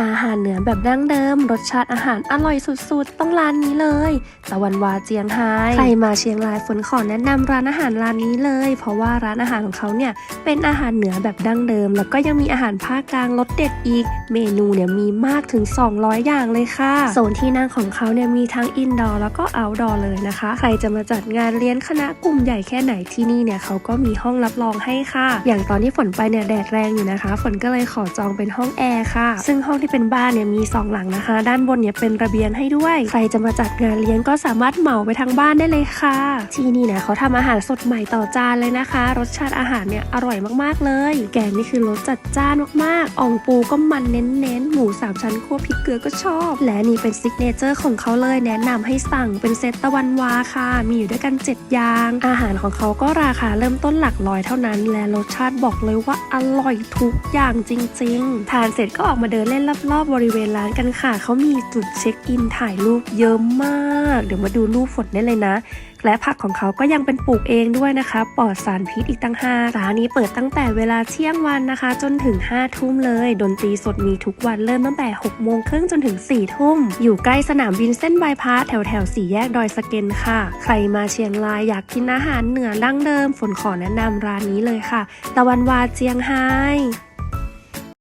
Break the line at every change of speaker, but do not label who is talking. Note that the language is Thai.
อาหารเหนือแบบดั้งเดิม รสชาติอาหารอร่อยสุดๆ ต้องร้านนี้เลย ตะวันวาเจียงไฮ้ใครมาเชียงรายฝนขอแนะนำร้านอาหารร้านนี้เลย เพราะว่าร้านอาหารของเขาเนี่ยเป็นอาหารเหนือแบบดั้งเดิม แล้วก็ยังมีอาหารภาคกลางรสเด็ดอีก เมนูเนี่ยมีมากถึง 200 อย่างเลยค่ะโซนที่นั่งของเขาเนี่ยมีทั้งอินดอร์แล้วก็เอาท์ดอร์เลยนะคะ ใครจะมาจัดงานเลี้ยงคณะกลุ่มใหญ่แค่ไหนที่นี่เนี่ยเขาก็มีห้องรับรองให้ค่ะ อย่างตอนที่ฝนไปเนี่ยแดดแรงอยู่นะคะ ฝนก็เลยขอจองเป็นห้องแอร์ค่ะ ซึ่งห้องที่เป็นบ้านเนี่ยมี 2 หลังนะคะ ด้านบนเนี่ยเป็นระเบียงให้ด้วย ใครจะมาจัดงานเลี้ยงก็สามารถเหมาไปทั้งบ้านได้เลยค่ะ ที่นี่เนี่ยเขาทำอาหารสดใหม่ต่อจานเลยนะคะ รสชาติอาหารเนี่ยอร่อยมากๆเลย แกงนี่คือรสจัดจ้านมากๆอ่องปูก็มันเน้นๆหมูสามชั้นคั่วพริกเกลือก็ชอบ และนี่เป็นซิกเนเจอร์ของเขาเลยแนะนำให้สั่งเป็นเซตตะวันวาค่ะ มีอยู่ด้วยกัน 7 อย่าง อาหารของเขาก็ราคาเริ่มต้นหลักร้อยเท่านั้น และรสชาติบอกเลยว่าอร่อยทุกอย่างจริง ๆ ทานเสร็จก็ออกมาเดินเล่นรอบๆบริเวณร้านกันค่ะ เขามีจุดเช็คอินถ่ายรูปเยอะมาก เดี๋ยวมาดูรูปฝนได้เลยนะ และผักของเขาก็ยังเป็นปลูกเองด้วยนะคะ ปลอดสารพิษอีกตั้งห้าร้านนี้เปิดตั้งแต่เวลาเที่ยงวันนะคะ จนถึง5้าทุ่มเลย ดนตรีสดมีทุกวันเริ่มตั้งแต่6กโมงครึ่งจนถึง4ี่ทุ่ม อยู่ใกล้สนามบินเส้นบายพาสแถวแถวสี่แยกดอยสะเก็นค่ะ ใครมาเชียงรายอยากกินอาหารเหนือดั้งเดิม ฝนขอแนะนำร้านนี้เลยค่ะ ตะวันวาเจียงไฮ้